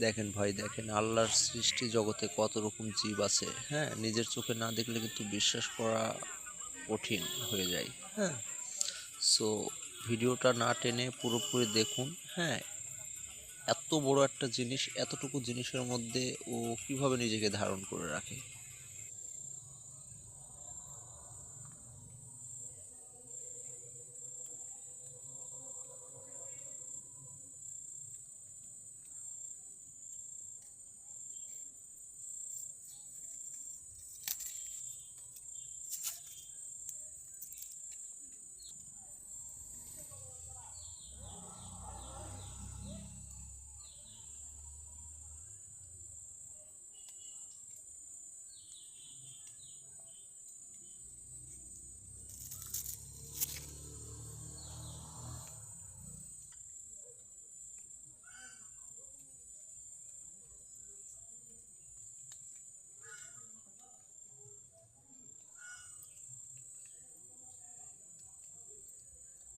দেখেন ভাই, দেখেন আল্লাহর সৃষ্টি জগতে কত রকম জীব আছে হ্যাঁ? নিজের চোখে না দেখলে কিন্তু বিশ্বাস করা কঠিন হয়ে যায় হ্যাঁ? সো ভিডিওটা না টেনে পুরোপুরি দেখুন হ্যাঁ? এত বড় একটা জিনিস, এতটুকু জিনিসের মধ্যে ও কীভাবে নিজেকে ধারণ করে রাখে?